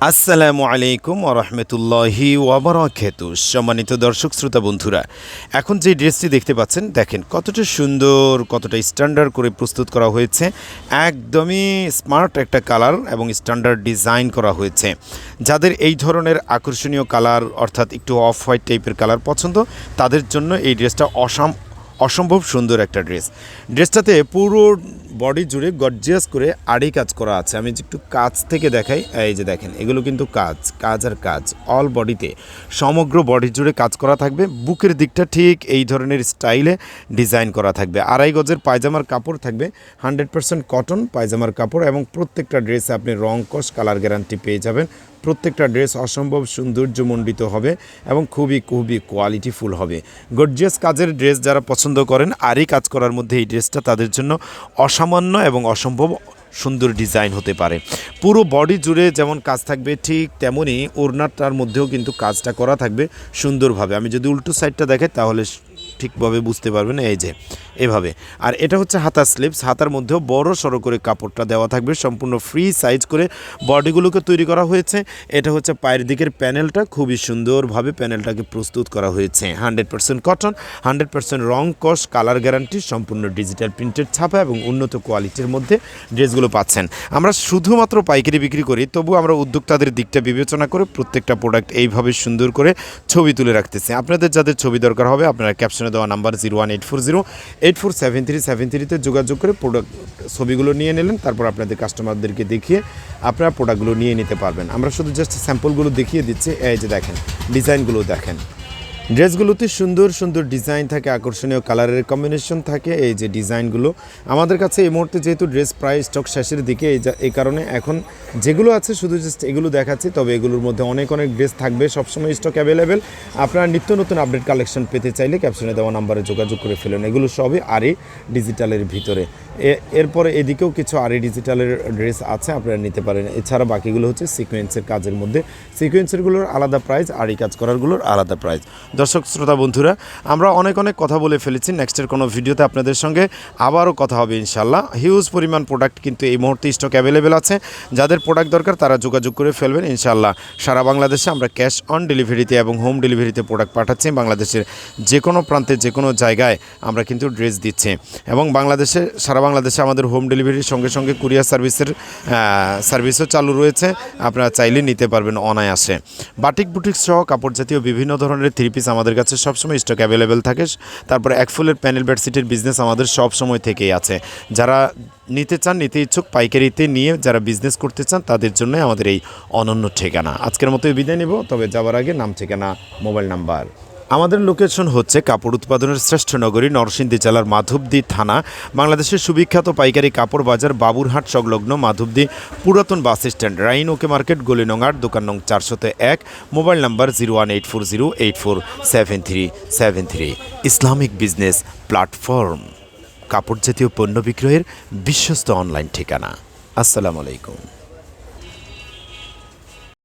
আসসালামু আলাইকুম ওরহমতুল্লাহি ওবরাকাতু সম্মানিত দর্শক, শ্রোতা বন্ধুরা, এখন যে ড্রেসটি দেখতে পাচ্ছেন, দেখেন কতটা সুন্দর, কতটা স্ট্যান্ডার্ড করে প্রস্তুত করা হয়েছে। একদমই স্মার্ট একটা কালার এবং স্ট্যান্ডার্ড ডিজাইন করা হয়েছে। যাদের এই ধরনের আকর্ষণীয় কালার অর্থাৎ একটু অফ হোয়াইট টাইপের কালার পছন্দ, তাদের জন্য এই ড্রেসটা অসাম, অসম্ভব সুন্দর একটা ড্রেস। ড্রেসটাতে পুরো বডি জুড়ে গর্জিয়াস করে আড়ি কাজ করা আছে। আমি যে একটু কাজ থেকে দেখাই, এই যে দেখেন, এগুলো কিন্তু কাজ কাজ আর কাজ অল বডিতে সমগ্র বডি জুড়ে কাজ করা থাকবে, বুকের দিকটা ঠিক এই ধরনের স্টাইলে ডিজাইন করা থাকবে। আড়াই গজের পায়জামার কাপড় থাকবে হান্ড্রেড পার্সেন্ট কটন পায়জামার কাপড় এবং প্রত্যেকটা ড্রেসে আপনি রং, কস কালার গ্যারান্টি পেয়ে যাবেন। প্রত্যেকটা ড্রেস অসম্ভব সৌন্দর্যমণ্ডিত হবে এবং খুবই খুবই কোয়ালিটিফুল হবে। গর্জিয়াস কাজের ড্রেস যারা পছন্দ করেন, আরই কাজ করার মধ্যে এই ড্রেসটা তাদের জন্য অসামান্য এবং অসম্ভব সুন্দর ডিজাইন হতে পারে। পুরো বডি জুড়ে যেমন কাজ থাকবে, ঠিক তেমনই ওড়নাটার মধ্যেও কিন্তু কাজটা করা থাকবে সুন্দরভাবে। আমি যদি উল্টো সাইডটা দেখাই, তাহলে ঠিকভাবে বুঝতে পারবেন, এই যে, এভাবে। আর এটা হচ্ছে হাতার স্লিপস হাতার মধ্যেও বড় সড়ো করে কাপড়টা দেওয়া থাকবে, সম্পূর্ণ ফ্রি সাইজ করে বডিগুলোকে তৈরি করা হয়েছে। এটা হচ্ছে পায়ের দিকের প্যানেলটা খুবই সুন্দরভাবে প্যানেলটাকে প্রস্তুত করা হয়েছে। Hundred percent cotton hundred percent রং কস কালার গ্যারান্টি সম্পূর্ণ ডিজিটাল প্রিন্টেড ছাপা এবং উন্নত কোয়ালিটির মধ্যে ড্রেসগুলো পাচ্ছেন। আমরা শুধুমাত্র পাইকারি বিক্রি করি, তবু আমরা উদ্যোক্তাদের দিকটা বিবেচনা করে প্রত্যেকটা প্রোডাক্ট এইভাবে সুন্দর করে ছবি তুলে রাখতেছি। আপনাদের যাদের ছবি দরকার হবে, আপনারা ক্যাপশনে দেওয়া number zero one eight four zero, eight four seven three seven থ্রিতে যোগাযোগ করে প্রোডাক্ট ছবিগুলো নিয়ে নিলেন, তারপর আপনাদের কাস্টমারদেরকে দেখিয়ে আপনারা প্রোডাক্টগুলো নিয়ে নিতে পারবেন। আমরা শুধু জাস্ট স্যাম্পলগুলো দেখিয়ে দিচ্ছি, এই যে দেখেন ডিজাইনগুলো দেখেন। ড্রেসগুলোতে সুন্দর সুন্দর ডিজাইন থাকে, আকর্ষণীয় কালারের কম্বিনেশন থাকে, এই যে ডিজাইনগুলো আমাদের কাছে এই মুহূর্তে যেহেতু ড্রেস প্রায় স্টক শেষের দিকে এই কারণে এখন যেগুলো আছে, শুধু জাস্ট এগুলো দেখাচ্ছি, তবে এগুলোর মধ্যে অনেক অনেক ড্রেস থাকবে, সবসময় স্টক অ্যাভেলেবেল আপনারা নিত্য নতুন আপডেট কালেকশন পেতে চাইলে ক্যাপশনে দেওয়া নাম্বারে যোগাযোগ করে ফেলুন। এগুলো সবই আরই ডিজিটালের ভিতরে। এরপরে এদিকেও কিছু আরই ডিজিটালের ড্রেস আছে, আপনারা নিতে পারেন। এছাড়া বাকিগুলো হচ্ছে সিকোয়েন্সের কাজের মধ্যে। সিকোয়েন্সেরগুলোর আলাদা প্রাইস আরই কাজ করারগুলোর আলাদা প্রাইস দর্শক, শ্রোতা, বন্ধুরা, আমরা অনেক অনেক কথা বলে ফেলেছি। নেক্সটের কোনো ভিডিওতে আপনাদের সঙ্গে আবারও কথা হবে ইনশাল্লাহ হিউজ পরিমাণ প্রোডাক্ট কিন্তু এই মুহূর্তে স্টক অ্যাভেলেবেল আছে। যাদের প্রোডাক্ট দরকার, তারা যোগাযোগ করে ফেলবেন ইনশাল্লাহ সারা বাংলাদেশে আমরা ক্যাশ অন ডেলিভারিতে এবং হোম ডেলিভারিতে প্রোডাক্ট পাঠাচ্ছি। বাংলাদেশের যে কোনো প্রান্তে যে কোনো জায়গায় আমরা কিন্তু ড্রেস দিচ্ছি। এবং বাংলাদেশে সারা বাংলাদেশে আমাদের হোম ডেলিভারির সঙ্গে সঙ্গে কুরিয়ার সার্ভিসের সার্ভিসও চালু রয়েছে। আপনারা চাইলে নিতে পারবেন অনায়াসে। বাটিক বুটিক সহ কাপড় জাতীয় বিভিন্ন ধরনের থ্রি পিস আমাদের কাছে সবসময় স্টক অ্যাভেলেবেল থাকে। তারপরে এক ফুলের প্যানেল বেডশিটের বিজনেস আমাদের সব সময় থেকেই আছে। যারা নিতে চান, নিতে ইচ্ছুক, পাইকারিতে নিয়ে যারা বিজনেস করতে চান, তাদের জন্যই আমাদের এই অনন্য ঠিকানা। আজকের মতো বিদায় নেব, তবে যাওয়ার আগে নাম, ঠিকানা মোবাইল নাম্বার আমাদের লোকেশন হচ্ছে কাপড় উৎপাদনের শ্রেষ্ঠ নগরী নরসিংদী জেলার মাধবদী থানা, বাংলাদেশের সুবিখ্যাত পাইকারি কাপড় বাজার বাবুরহাট সংলগ্ন মাধবদী পুরাতন বাস স্ট্যান্ড, রাইন ওকে মার্কেট গলিনঙ্গার দোকান নং চারশোতে এক, mobile number zero one eight four zero eight four seven three seven three. Islamic business platform কাপড় জাতীয় পণ্য বিক্রয়ের বিশ্বস্ত অনলাইন ঠিকানা। আসসালামু আলাইকুম।